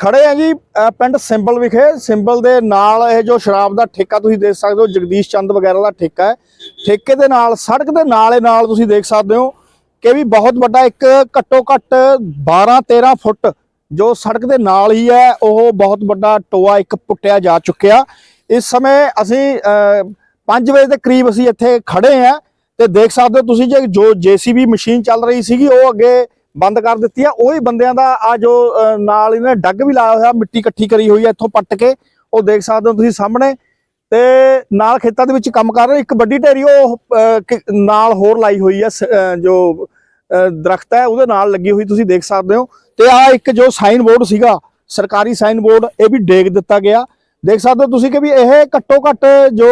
ਖੜੇ ਆ ਜੀ ਪਿੰਡ ਸਿੰਬਲ ਵਿਖੇ। ਸਿੰਬਲ ਦੇ ਨਾਲ ਇਹ ਜੋ ਸ਼ਰਾਬ ਦਾ ਠੇਕਾ ਤੁਸੀਂ ਦੇਖ ਸਕਦੇ ਹੋ, ਜਗਦੀਸ਼ ਚੰਦ ਵਗੈਰਾ ਦਾ ਠੇਕਾ ਹੈ। ਠੇਕੇ ਦੇ ਨਾਲ, ਸੜਕ ਦੇ ਨਾਲੇ ਨਾਲ ਤੁਸੀਂ ਦੇਖ ਸਕਦੇ ਹੋ ਕਿ ਵੀ ਬਹੁਤ ਵੱਡਾ ਇੱਕ ਘੱਟੋ ਘੱਟ 12 13 ਫੁੱਟ ਜੋ ਸੜਕ ਦੇ ਨਾਲ ਹੀ ਹੈ, ਉਹ ਬਹੁਤ ਵੱਡਾ ਟੋਆ ਇੱਕ ਪੁੱਟਿਆ ਜਾ ਚੁੱਕਿਆ। ਇਸ ਸਮੇਂ ਅਸੀਂ 5 ਵਜੇ ਦੇ ਕਰੀਬ ਅਸੀਂ ਇੱਥੇ ਖੜੇ ਆ ਤੇ ਦੇਖ ਸਕਦੇ ਹੋ ਤੁਸੀਂ ਜੇ ਜੋ ਜੀਸੀਬੀ ਮਸ਼ੀਨ ਚੱਲ ਰਹੀ ਸੀਗੀ, ਉਹ ਅੱਗੇ ਬੰਦ ਕਰ ਦਿੱਤੀ ਆ। ਉਹੀ ਬੰਦਿਆਂ ਦਾ ਆ ਜੋ ਨਾਲ ਇਹਨੇ ਡੱਗ ਵੀ ਲਾਇਆ ਹੋਇਆ ਮਿੱਟੀ ਇਕੱਠੀ ਕਰੀ ਹੋਈ ਹੈ ਇੱਥੋਂ ਪੱਟ ਕੇ। ਉਹ ਦੇਖ ਸਕਦੇ ਹੋ ਤੁਸੀਂ ਸਾਹਮਣੇ। ਤੇ ਨਾਲ ਖੇਤਾਂ ਦੇ ਵਿੱਚ ਕੰਮ ਕਰ ਰਹੇ ਇੱਕ ਵੱਡੀ ਢੇਰੀ ਉਹ ਨਾਲ ਹੋਰ ਲਾਈ ਹੋਈ ਹੈ ਸ- ਜੋ ਦਰਖਤ ਹੈ ਉਹਦੇ ਨਾਲ ਲੱਗੀ ਹੋਈ ਤੁਸੀਂ ਦੇਖ ਸਕਦੇ ਹੋ। ਤੇ ਆ ਇੱਕ ਜੋ ਸਾਈਨ ਬੋਰਡ ਸੀਗਾ ਸਰਕਾਰੀ ਸਾਈਨ ਬੋਰਡ ਇਹ ਵੀ ਡੇਗ ਦਿੱਤਾ ਗਿਆ। ਦੇਖ ਸਕਦੇ ਹੋ ਤੁਸੀਂ ਕਿ ਵੀ ਇਹ ਘੱਟੋ ਘੱਟ ਜੋ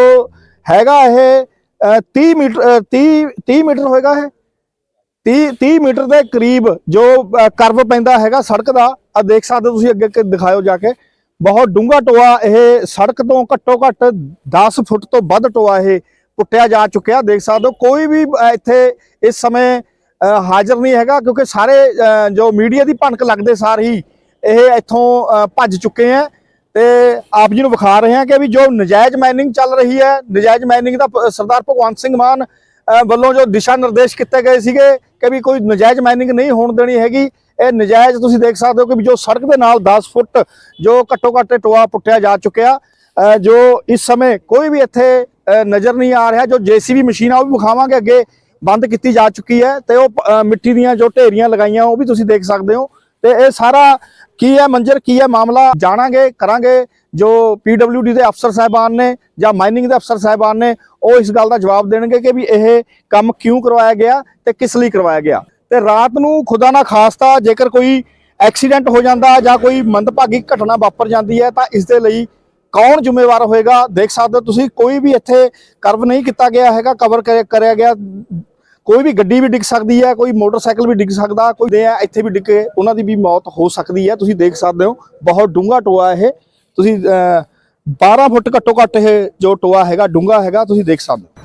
ਹੈਗਾ ਇਹ ਅ, 30 ਮੀਟਰ ਅ, 30 30 ਮੀਟਰ ਹੋਏਗਾ ਇਹ? 30 30 ਮੀਟਰ ਦੇ ਕਰੀਬ ਜੋ ਕਰਵ ਪੈਂਦਾ ਹੈਗਾ ਸੜਕ ਦਾ ਆ ਦੇਖ ਸਕਦੇ ਤੁਸੀਂ ਅੱਗੇ ਅੱਗੇ ਦਿਖਾਇਓ ਜਾ ਕੇ। ਬਹੁਤ ਡੂੰਘਾ ਟੋਆ ਇਹ ਸੜਕ ਤੋਂ ਘੱਟੋ ਘੱਟ 10 ਫੁੱਟ ਤੋਂ ਵੱਧ ਟੋਆ ਇਹ ਪੁੱਟਿਆ ਜਾ ਚੁੱਕਿਆ। ਦੇਖ ਸਕਦੇ ਹੋ ਕੋਈ ਵੀ ਇੱਥੇ ਇਸ ਸਮੇਂ ਹਾਜ਼ਰ ਨਹੀਂ ਹੈਗਾ ਕਿਉਂਕਿ ਸਾਰੇ ਅ, ਜੋ ਮੀਡੀਆ ਦੀ ਭਣਕ ਲੱਗਦੇ ਸਾਰ ਹੀ ਇਹ ਇੱਥੋਂ ਭੱਜ ਚੁੱਕੇ ਹੈ। ਤੇ ਆਪ ਜੀ ਨੂੰ ਵਿਖਾ ਰਹੇ ਹਾਂ ਕਿ ਵੀ ਜੋ ਨਜਾਇਜ਼ ਮਾਈਨਿੰਗ ਚੱਲ ਰਹੀ ਹੈ ਨਜਾਇਜ਼ ਮਾਈਨਿੰਗ ਦਾ ਸਰਦਾਰ ਭਗਵੰਤ ਸਿੰਘ ਮਾਨ ਵੱਲੋਂ ਜੋ ਦਿਸ਼ਾ ਨਿਰਦੇਸ਼ ਕੀਤੇ ਗਏ ਸੀਗੇ ਕਿ ਵੀ ਕੋਈ ਨਜਾਇਜ਼ ਮਾਈਨਿੰਗ ਨਹੀਂ ਹੋਣ ਦੇਣੀ ਹੈਗੀ, ਇਹ ਨਜਾਇਜ਼ ਤੁਸੀਂ ਦੇਖ ਸਕਦੇ ਹੋ ਕਿ ਵੀ ਜੋ ਸੜਕ ਦੇ ਨਾਲ 10 ਫੁੱਟ ਜੋ ਘੱਟੋ ਘੱਟ ਟੋਆ ਪੁੱਟਿਆ ਜਾ ਚੁੱਕਿਆ ਜੋ ਇਸ ਸਮੇਂ ਕੋਈ ਵੀ ਇੱਥੇ ਨਜ਼ਰ ਨਹੀਂ ਆ ਰਿਹਾ, ਜੋ ਜੀਸੀਬੀ ਮਸ਼ੀਨ ਆ, ਉਹ ਵੀ ਵਿਖਾਵਾਂਗੇ ਅੱਗੇ, ਬੰਦ ਕੀਤੀ ਜਾ ਚੁੱਕੀ ਹੈ ਤੇ ਉਹ ਮਿੱਟੀ ਦੀਆਂ ਜੋ ਢੇਰੀਆਂ ਲਗਾਈਆਂ, ਉਹ ਵੀ ਤੁਸੀਂ ਦੇਖ ਸਕਦੇ ਹੋ ਤੇ ਇਹ ਸਾਰਾ ਕੀ ਹੈ ਮੰਜ਼ਰ, ਕੀ ਹੈ ਮਾਮਲਾ, ਜਾਣਾਂਗੇ, ਕਰਾਂਗੇ, ਜੋ ਪੀਡਬਲਯੂਡੀ ਦੇ ਅਫਸਰ ਸਾਹਿਬਾਨ ਨੇ ਜਾਂ ਮਾਈਨਿੰਗ ਦੇ ਅਫਸਰ ਸਾਹਿਬਾਨ ਨੇ ਉਹ ਇਸ ਗੱਲ ਦਾ ਜਵਾਬ ਦੇਣਗੇ ਕਿ ਵੀ ਇਹ ਕੰਮ ਕਿਉਂ ਕਰਵਾਇਆ ਗਿਆ ਤੇ ਕਿਸ ਲਈ ਕਰਵਾਇਆ ਗਿਆ। ਤੇ ਰਾਤ ਨੂੰ ਖੁਦਾ ਨਾ ਖਾਸਤਾ ਜੇਕਰ ਕੋਈ ਐਕਸੀਡੈਂਟ ਹੋ ਜਾਂਦਾ ਜਾਂ ਕੋਈ ਮੰਦਭਾਗੀ ਘਟਨਾ ਵਾਪਰ ਜਾਂਦੀ ਹੈ ਤਾਂ ਇਸ ਦੇ ਲਈ ਕੌਣ ਜ਼ਿੰਮੇਵਾਰ ਹੋਏਗਾ? ਦੇਖ ਸਕਦੇ ਹੋ ਤੁਸੀਂ ਕੋਈ ਵੀ ਇੱਥੇ ਕਰਵ ਨਹੀਂ ਕੀਤਾ ਗਿਆ ਹੈਗਾ ਕਵਰ ਕਰਿਆ ਗਿਆ। ਕੋਈ ਵੀ ਗੱਡੀ ਵੀ ਡਿੱਗ ਸਕਦੀ ਹੈ ਕੋਈ ਮੋਟਰਸਾਈਕਲ ਵੀ ਡਿੱਗ ਸਕਦਾ ਕੋਈ ਦੇ ਇੱਥੇ ਵੀ ਡਿੱਗੇ ਉਹਨਾਂ ਦੀ ਵੀ ਮੌਤ ਹੋ ਸਕਦੀ ਹੈ। ਤੁਸੀਂ ਦੇਖ ਸਕਦੇ ਹੋ ਬਹੁਤ ਡੂੰਘਾ ਟੋਆ ਇਹ। ਤੁਸੀਂ ਅਹ, 12 ਫੁੱਟ ਘੱਟੋ ਘੱਟ ਇਹ ਜੋ ਟੋਆ ਹੈਗਾ ਡੂੰਘਾ ਹੈਗਾ ਤੁਸੀਂ ਦੇਖ ਸਕਦੇ ਹੋ।